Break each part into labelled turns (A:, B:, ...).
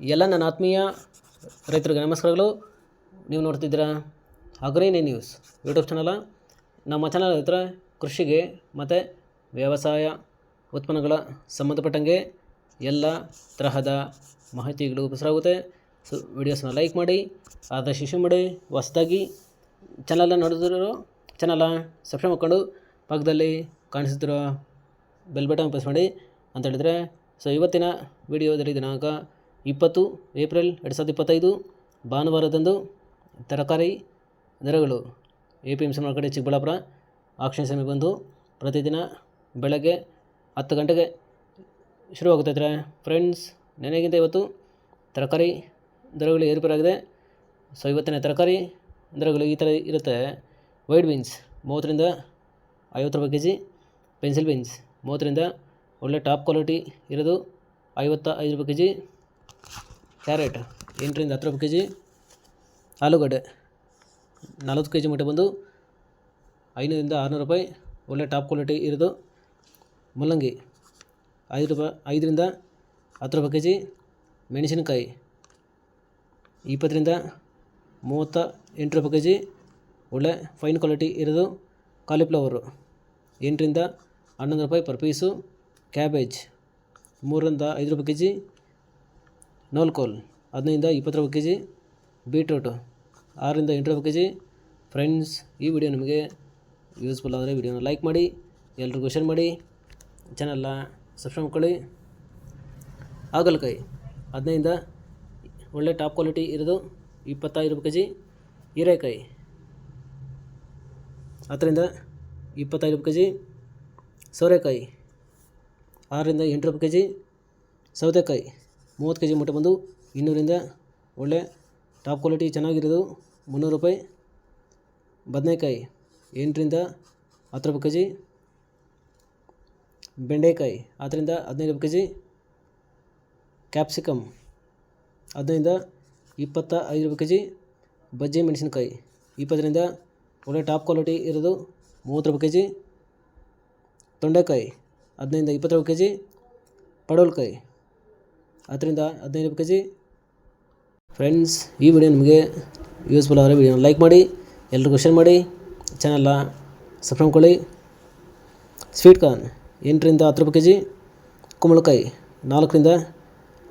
A: ಎಲ್ಲ ನನ್ನ ಆತ್ಮೀಯ ರೈತರಿಗೆ ನಮಸ್ಕಾರಗಳು. ನೀವು ನೋಡ್ತಿದ್ದೀರಾ ಅಗ್ರೇನಿ ನ್ಯೂಸ್ ಯೂಟ್ಯೂಬ್ ಚಾನಲ. ನಮ್ಮ ಚಾನಲ್ ಹತ್ರ ಕೃಷಿಗೆ ಮತ್ತು ವ್ಯವಸಾಯ ಉತ್ಪನ್ನಗಳ ಸಂಬಂಧಪಟ್ಟಂಗೆ ಎಲ್ಲ ತರಹದ ಮಾಹಿತಿಗಳು ಪ್ರಸಾರವಾಗುತ್ತೆ ಸೊ, ವಿಡಿಯೋಸ್ನ ಲೈಕ್ ಮಾಡಿ ಆದಷ್ಟು ಶಿಶು ಮಾಡಿ, ಹೊಸದಾಗಿ ಚಾನಲ್ನ ನೋಡಿದ್ರು ಚಾನಲ ಸಬ್ಸ್ಕ್ರೈಬ್ ಮಾಡ್ಕೊಂಡು ಪಕ್ಕದಲ್ಲಿ ಕಾಣಿಸುತ್ತಿರೋ ಬೆಲ್ ಬಟನ್ ಪ್ರೆಸ್ ಮಾಡಿ ಅಂತ ಹೇಳಿದರೆ. ಸೊ, ಇವತ್ತಿನ ವಿಡಿಯೋದಲ್ಲಿ ದಿನಾಂಕ ಇಪ್ಪತ್ತು ಏಪ್ರಿಲ್ ಎರಡು ಸಾವಿರದ ಇಪ್ಪತ್ತೈದು, ಭಾನುವಾರದಂದು ತರಕಾರಿ ದರಗಳು A P M C market Chikkaballapura auction ಸಮಯ ಬಂದು ಪ್ರತಿದಿನ ಬೆಳಗ್ಗೆ ಹತ್ತು ಗಂಟೆಗೆ ಶುರುವಾಗುತ್ತೈತೆ ಫ್ರೆಂಡ್ಸ್, ನೆನೆಗಿಂತ ಇವತ್ತು ತರಕಾರಿ ದರಗಳು ಏರುಪೇರಾಗಿದೆ ಸೊ, ಇವತ್ತಿನ ತರಕಾರಿ ದರಗಳು ಈ ಥರ ಇರುತ್ತೆ. ವೈಟ್ ಬೀನ್ಸ್ ಮೂವತ್ತರಿಂದ ಐವತ್ತು ರೂಪಾಯಿ ಕೆ ಜಿ ಪೆನ್ಸಿಲ್ ಬೀನ್ಸ್ ಮೂವತ್ತರಿಂದ ಒಳ್ಳೆ ಟಾಪ್ ಕ್ವಾಲಿಟಿ ಇರೋದು ಐವತ್ತ ಐದು ರೂಪಾಯಿ ಕೆ ಜಿ ಕ್ಯಾರೆಟ್ ಎಂಟರಿಂದ ಹತ್ತು ರೂಪಾಯಿ ಕೆ ಜಿ ಆಲೂಗಡ್ಡೆ ನಲ್ವತ್ತು ಕೆ ಜಿ ಮಟ್ಟ ಬಂದು ಐನೂರಿಂದ ಆರುನೂರು ರೂಪಾಯಿ. ಒಳ್ಳೆ ಟಾಪ್ ಕ್ವಾಲಿಟಿ ಇರೋದು. ಮೂಲಂಗಿ ಐದು ರೂಪಾಯಿ ಐದರಿಂದ ಹತ್ತು ರೂಪಾಯಿ ಕೆ ಜಿ ಮೆಣಸಿನಕಾಯಿ ಇಪ್ಪತ್ತರಿಂದ ಮೂವತ್ತ ಎಂಟು ರೂಪಾಯಿ ಕೆ ಜಿ ಒಳ್ಳೆ ಫೈನ್ ಕ್ವಾಲಿಟಿ ಇರೋದು. ಕಾಲಿಫ್ಲವರು ಎಂಟರಿಂದ ಹನ್ನೊಂದು ರೂಪಾಯಿ ಪರ್ ಪೀಸು. ಕ್ಯಾಬೇಜ್ ಮೂರರಿಂದ ಐದು ರೂಪಾಯಿ ಕೆ ಜಿ ನೋಲ್ಕೋಲ್ ಹದಿನೈದಿಂದ ಇಪ್ಪತ್ತು ಕೆ ಜಿ ಬೀಟ್ರೂಟು, ಆರರಿಂದ ಎಂಟು ರೂಪಾಯಿ ಕೆ ಜಿ ಫ್ರೆಂಡ್ಸ್, ಈ ವಿಡಿಯೋ ನಿಮಗೆ ಯೂಸ್ಫುಲ್ ಆದರೆ ವಿಡಿಯೋನ ಲೈಕ್ ಮಾಡಿ, ಎಲ್ರಿಗೂ ಶೇರ್ ಮಾಡಿ ಚಾನಲ್ನ ಸಬ್ಸ್ಕ್ರೈಬ್ ಮಾಡ್ಕೊಳ್ಳಿ. ಹಾಗಲಕಾಯಿ ಹದಿನೈದಿಂದ ಒಳ್ಳೆ ಟಾಪ್ ಕ್ವಾಲಿಟಿ ಇರೋದು ಇಪ್ಪತ್ತೈದು ರೂಪಾಯಿ ಕೆ ಜಿ ಹೀರೆಕಾಯಿ, ಹತ್ತರಿಂದ ಇಪ್ಪತ್ತೈದು ರೂಪಾಯಿ ಕೆ ಜಿ ಸೋರೆಕಾಯಿ, ಆರರಿಂದ ಎಂಟು ರೂಪಾಯಿ ಕೆ ಜಿ ಸೌತೆಕಾಯಿ ಮೂವತ್ತು ಕೆ ಜಿ ಮೊಟ್ಟೆ ಬಂದು ಇನ್ನೂರಿಂದ ಒಳ್ಳೆ ಟಾಪ್ ಕ್ವಾಲಿಟಿ ಚೆನ್ನಾಗಿರೋದು ಮುನ್ನೂರು ರೂಪಾಯಿ. ಬದನೆಕಾಯಿ ಎಂಟರಿಂದ ಹತ್ತು ರೂಪಾಯಿ ಕೆ ಜಿ ಬೆಂಡೆಕಾಯಿ ಹತ್ತರಿಂದ ಹದಿನೈದು ರೂಪಾಯಿ ಕೆ ಜಿ ಕ್ಯಾಪ್ಸಿಕಮ್ ಹದಿನೈದರಿಂದ ಇಪ್ಪತ್ತ ಐದು ರೂಪಾಯಿ ಕೆ ಜಿ ಬಜ್ಜಿ ಮೆಣಸಿನಕಾಯಿ ಇಪ್ಪತ್ತರಿಂದ ಒಳ್ಳೆ ಟಾಪ್ ಕ್ವಾಲಿಟಿ ಇರೋದು ಮೂವತ್ತು ರೂಪಾಯಿ ಕೆ ಜಿ ತೊಂಡೆಕಾಯಿ ಹದಿನೈದರಿಂದ ಇಪ್ಪತ್ತು ರೂಪಾಯಿ ಕೆ ಜಿ ಪಡವಲಕಾಯಿ ಹತ್ತರಿಂದ ಹದಿನೈದು ಕೆ ಜಿ ಫ್ರೆಂಡ್ಸ್ ಈ ವಿಡಿಯೋ ನಿಮಗೆ ಯೂಸ್ಫುಲ್ ಆದರೆ ವಿಡಿಯೋನ ಲೈಕ್ ಮಾಡಿ ಎಲ್ಲರಿಗೂ ಶೇರ್ ಮಾಡಿ ಚಾನಲ್ನ ಸಬ್ಸ್ಕ್ರೈಬ್ ಮಾಡ್ಕೊಳ್ಳಿ ಸ್ವೀಟ್ ಕಾರ್ನ್ ಎಂಟರಿಂದ ಹತ್ತು ರೂಪಾಯಿ ಕೆ ಜಿ ಕುಂಬಳಕಾಯಿ, ನಾಲ್ಕರಿಂದ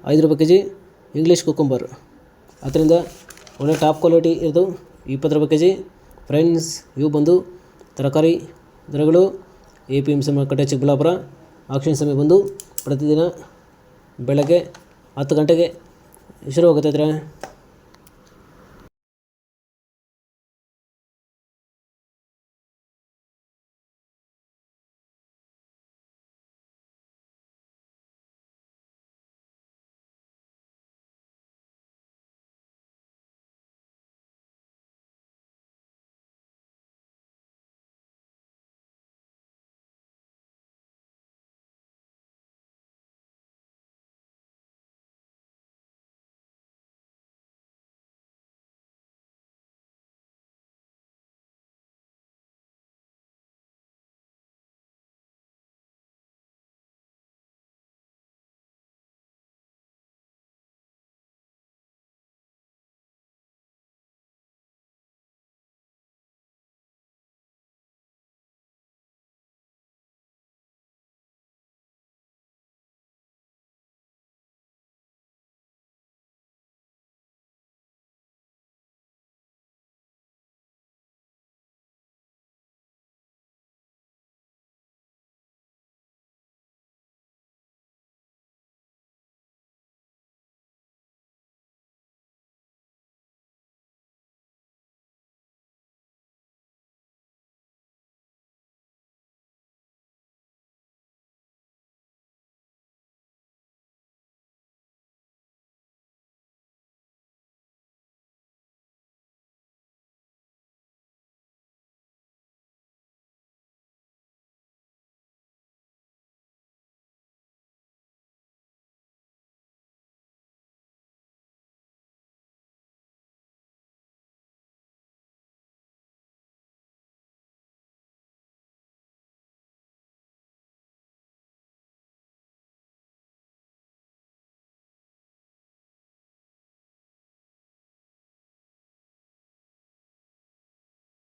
A: ಐದು ರೂಪಾಯಿ ಕೆ ಜಿ ಇಂಗ್ಲೀಷ್ ಕುಕುಂಬರ್ ಅದರಿಂದ ಒಳ್ಳೆ ಟಾಪ್ ಕ್ವಾಲಿಟಿ ಇರೋದು ಇಪ್ಪತ್ತು ರೂಪಾಯಿ ಕೆ ಜಿ ಫ್ರೆಂಡ್ಸ್ ಇವು ಬಂದು ತರಕಾರಿ ದರಗಳು ಎ ಪಿ ಎಂ ಸಿ ಮಾರುಕಟ್ಟೆ ಚಿಕ್ಕಬಳ್ಳಾಪುರ. ಆಕ್ಷನ್ ಸಮಯ ಬಂದು ಪ್ರತಿದಿನ ಬೆಳಗ್ಗೆ ಹತ್ತು ಗಂಟೆಗೆ ಶುರುವಾಗುತ್ತೈತೆ